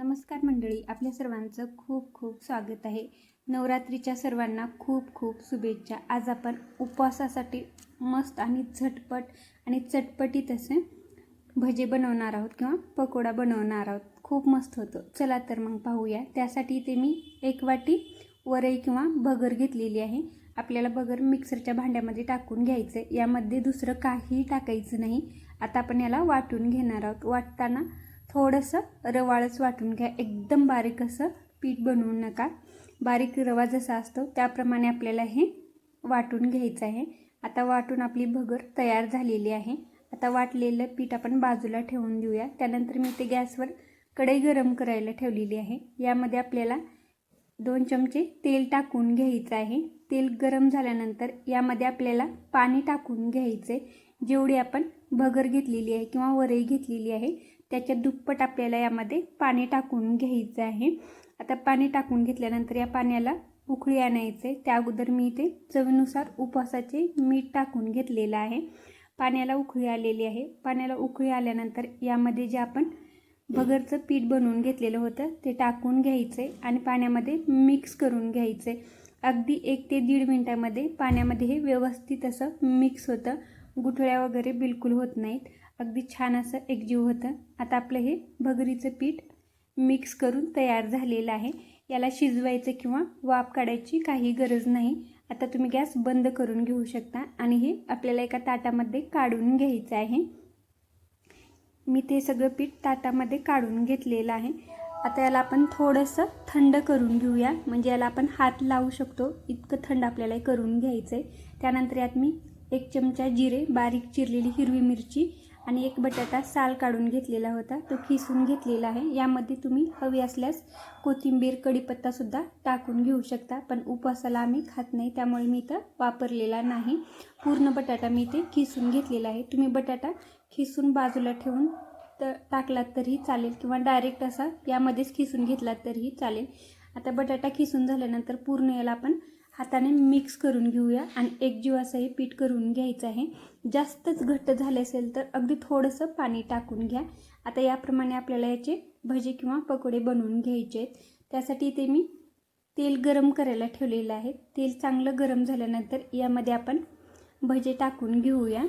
नमस्कार मंडळी आपल्या सर्वांचं खूप खूप स्वागत आहे. नवरात्रीच्या सर्वांना खूप खूप शुभेच्छा. आज आपण उपवासासाठी मस्त आणि झटपट आणि चटपटीत असे भजे बनवणार आहोत किंवा पकोडा बनवणार आहोत. खूप मस्त होतं. चला तर मग पाहूया. त्यासाठी इथे मी एक वाटी वरई किंवा भगर घेतलेली आहे. आपल्याला भगर मिक्सरच्या भांड्यामध्ये टाकून घ्यायचं आहे यामध्ये दुसरं काहीही टाकायचं नाही. आता आपण याला वाटून घेणार आहोत. वाटताना थोडंसं रवाळच वाटून घ्या. एकदम बारीक असं पीठ बनवू नका. बारीक रवा जसा असतो त्याप्रमाणे आपल्याला हे वाटून घ्यायचं आहे. आता वाटून आपली भगर तयार झालेली आहे. आता वाटलेलं पीठ आपण बाजूला ठेवून देऊया. त्यानंतर मी ते गॅसवर कढई गरम करायला ठेवलेली आहे. यामध्ये आपल्याला दोन चमचे तेल टाकून घ्यायचं आहे. तेल गरम झाल्यानंतर यामध्ये आपल्याला पाणी टाकून घ्यायचे जेवढी आपण भगर घेतलेली आहे किंवा वरई घेतलेली आहे त्याच्या दुप्पट आपल्याला यामध्ये पाणी टाकून घ्यायचं आहे. आता पाणी टाकून घेतल्यानंतर या पाण्याला उकळी आणायचे. त्या अगोदर मी इथे चवीनुसार उपवासाचे मीठ टाकून घेतलेलं आहे. पाण्याला उकळी आलेली आहे. पाण्याला उकळी आल्यानंतर यामध्ये जे आपण भगरचं पीठ बनवून घेतलेलं होतं ते टाकून घ्यायचे आणि पाण्यामध्ये मिक्स करून घ्यायचे. अगदी एक ते दीड मिनटामध्ये पाण्यामध्ये हे व्यवस्थित असं मिक्स होतं. गुठळ्या वगैरे बिलकुल होत नाहीत. अगदी छान असं एकजीव होतं. आता आपलं हे भगरीचं पीठ मिक्स करून तयार झालेलं आहे. याला शिजवायचं किंवा वाफ काढायची काही गरज नाही. आता तुम्ही गॅस बंद करून घेऊ शकता आणि हे आपल्याला एका ताटामध्ये काढून घ्यायचं आहे. मी ते सगळं पीठ ताटामध्ये काढून घेतलेलं आहे. आता याला आपण थोडंसं थंड करून घेऊया. म्हणजे याला आपण हात लावू शकतो. इतकं थंड आपल्याला करून घ्यायचं आहे त्यानंतर यात मी एक चमचा जिरे बारीक चिरलेली हिरवी मिरची आणि एक बटाटा साल काढून घेतलेला होता. तो खिसून घेतलेला आहे. यामध्ये तुम्ही हवी असल्यास कोथिंबीर कढीपत्तासुद्धा टाकून घेऊ शकता. पण उपवासाला आम्ही खात नाही त्यामुळे मी इथं वापरलेला नाही. पूर्ण बटाटा मी इथे खिसून घेतलेला आहे. तुम्ही बटाटा खिसून बाजूला ठेवून तर टाकलात तरीही चालेल किंवा डायरेक्ट असा यामध्येच खिसून घेतलात तरीही चालेल. आता बटाटा खिसून झाल्यानंतर पूर्ण याला आपण हाताने मिक्स करून घेऊया आणि एकजीव असं हे पीठ करून घ्यायचं आहे. जास्तच घट्ट झाले असेल तर अगदी थोडंसं पाणी टाकून घ्या. आता याप्रमाणे आपल्याला याचे भजे किंवा पकोडे बनवून घ्यायचे आहेत. त्यासाठी इथे मी तेल गरम करायला ठेवलेलं आहे. तेल चांगलं गरम झाल्यानंतर यामध्ये आपण भजे टाकून घेऊया.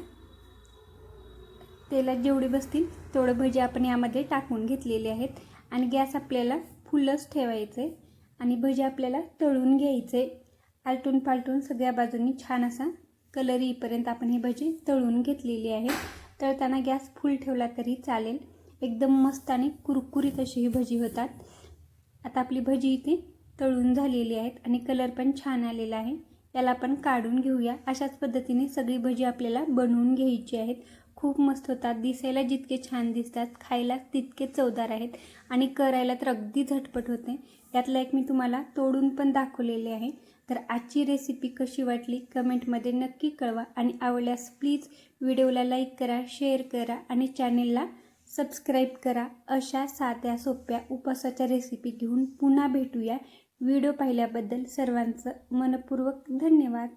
तेलात जेवढे बसतील तेवढे भजे आपण यामध्ये टाकून घेतलेले आहेत. आणि गॅस आपल्याला फुलच ठेवायचं आहे आणि भजे आपल्याला तळून घ्यायचे आलटून पालटून सगळ्या बाजूंनी छान असा कलर येईपर्यंत आपण ही भजी तळून घेतलेली आहे. तळताना गॅस फुल ठेवला तरी चालेल. एकदम मस्त आणि कुरकुरीत अशी ही भजी होतात. आता आपली भजी इथे तळून झालेली आहेत आणि कलर पण छान आलेला आहे. याला आपण काढून घेऊया. अशाच पद्धतीने सगळी भजी आपल्याला बनवून घ्यायची आहेत. खूप मस्त होतात दिसायला जितके छान दिसतात खायला तितके चवदार आहेत आणि करायला तर अगदी झटपट होते. यातला एक मी तुम्हाला तोडून पण दाखवलेले आहे. तर आजची रेसिपी कशी वाटली कमेंटमध्ये नक्की कळवा आणि आवडल्यास प्लीज व्हिडिओला लाईक करा शेअर करा आणि चॅनेलला सबस्क्राईब करा. अशा साध्या सोप्या उपवासाच्या रेसिपी घेऊन पुन्हा भेटूया. व्हिडिओ पाहिल्याबद्दल सर्वांचं मनपूर्वक धन्यवाद.